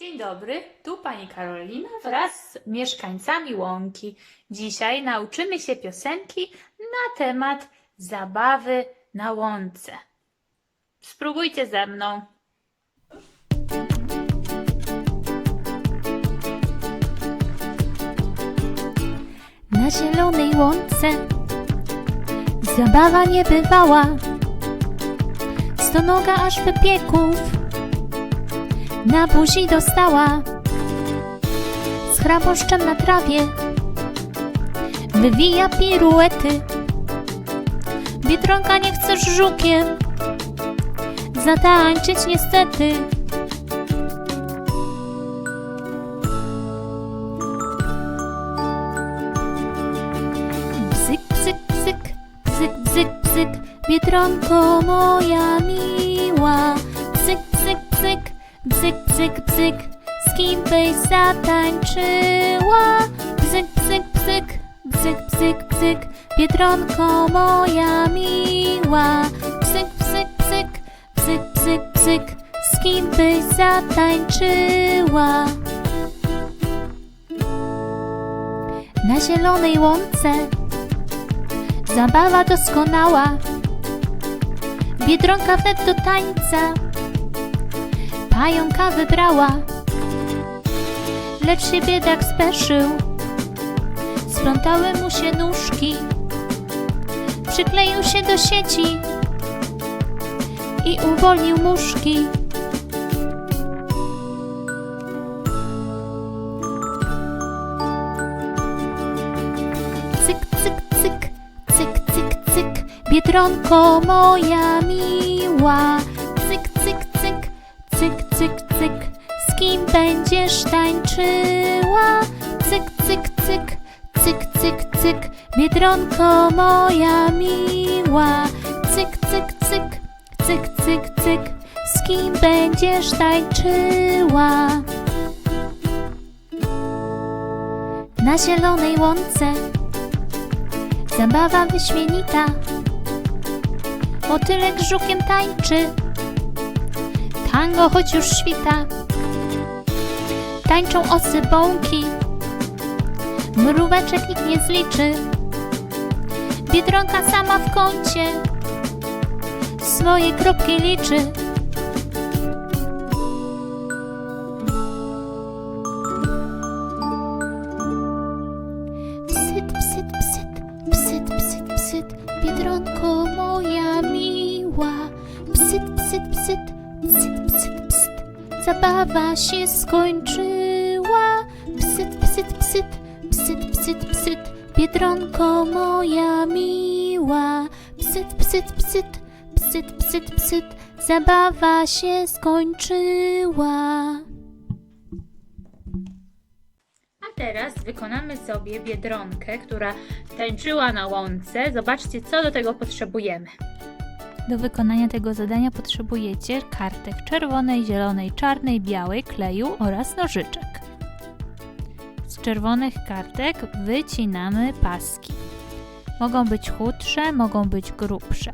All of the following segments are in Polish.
Dzień dobry, tu pani Karolina wraz z mieszkańcami Łąki. Dzisiaj nauczymy się piosenki na temat zabawy na łące. Spróbujcie ze mną. Na zielonej łące zabawa nie bywała. Stonoga aż wypieków na buzi dostała. Z chraboszczem na trawie wywija piruety. Biedronka nie chcesz żukiem zatańczyć niestety. Bzyk, bzyk, bzyk, bzyk, bzyk, bzyk, Biedronko moja miła. Bzyk, bzyk, bzyk, z kim byś zatańczyła? Bzyk, bzyk, bzyk, bzyk, bzyk, bzyk, Biedronko moja miła. Bzyk, bzyk, bzyk, bzyk, bzyk, bzyk, z kim byś zatańczyła? Na zielonej łące. Zabawa doskonała. Biedronka wnet do tańca Pająka wybrała. Lecz się biedak speszył. Splątały mu się nóżki. Przykleił się do sieci. I uwolnił muszki. Cyk, cyk, cyk, cyk, cyk, cyk, Biedronko moja miła. Będziesz tańczyła? Cyk, cyk, cyk, cyk, cyk, cyk, Biedronko moja miła. Cyk, cyk, cyk, cyk, cyk, cyk, z kim będziesz tańczyła? Na zielonej łące Zabawa wyśmienita Motylek żukiem tańczy Tango choć już świta Tańczą osy bąki Mróweczek nikt nie zliczy Biedronka sama w kącie Swoje kropki liczy Psyt, psyt, psyt, psyt, psyt, psyt, Biedronko moja miła. Psyt, psyt, psyt, psyt, psyt, psyt, zabawa się skończyła. Psyt, psyt, psyt, psyt, psyt, Biedronko moja miła. Psyt, psyt, psyt, psyt, psyt, psyt, zabawa się skończyła. A teraz wykonamy sobie biedronkę, która tańczyła na łące. Zobaczcie, co do tego potrzebujemy. Do wykonania tego zadania potrzebujecie kartek czerwonej, zielonej, czarnej, białej, kleju oraz nożyczek. Z czerwonych kartek wycinamy paski. Mogą być chudsze, mogą być grubsze.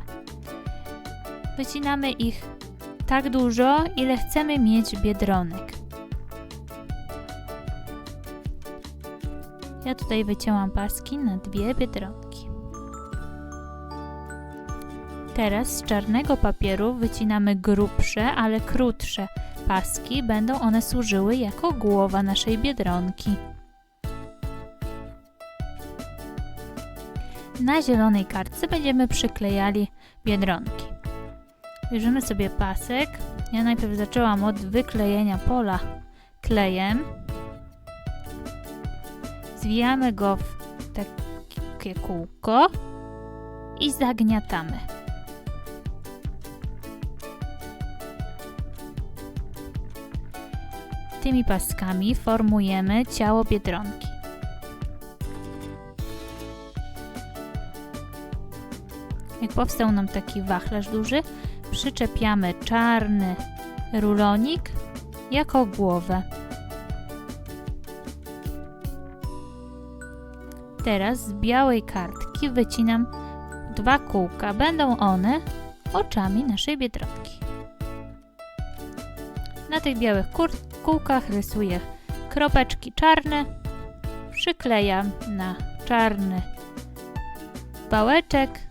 Wycinamy ich tak dużo, ile chcemy mieć biedronek. Ja tutaj wycięłam paski na dwie biedronki. Teraz z czarnego papieru wycinamy grubsze, ale krótsze paski. Będą one służyły jako głowa naszej biedronki. Na zielonej kartce będziemy przyklejali biedronki. Bierzemy sobie pasek. Ja najpierw zaczęłam od wyklejenia pola klejem. Zwijamy go w takie kółko i zagniatamy. Tymi paskami formujemy ciało biedronki. Jak powstał nam taki wachlarz duży, przyczepiamy czarny rulonik jako głowę. Teraz z białej kartki wycinam dwa kółka. Będą one oczami naszej biedronki. Na tych białych kółkach rysuję kropeczki czarne, przyklejam na czarny pałeczek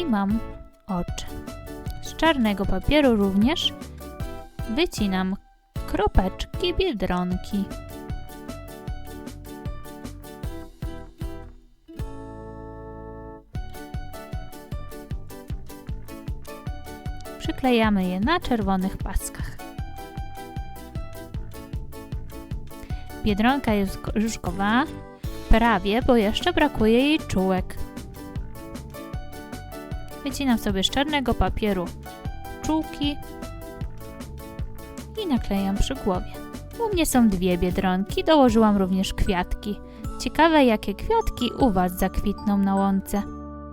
i mam oczy. Z czarnego papieru również wycinam kropeczki biedronki. Przyklejamy je na czerwonych paskach. Biedronka jest gotowa, prawie, bo jeszcze brakuje jej czułek. Wycinam sobie z czarnego papieru czułki i naklejam przy głowie. U mnie są dwie biedronki, dołożyłam również kwiatki. Ciekawe, jakie kwiatki u Was zakwitną na łące.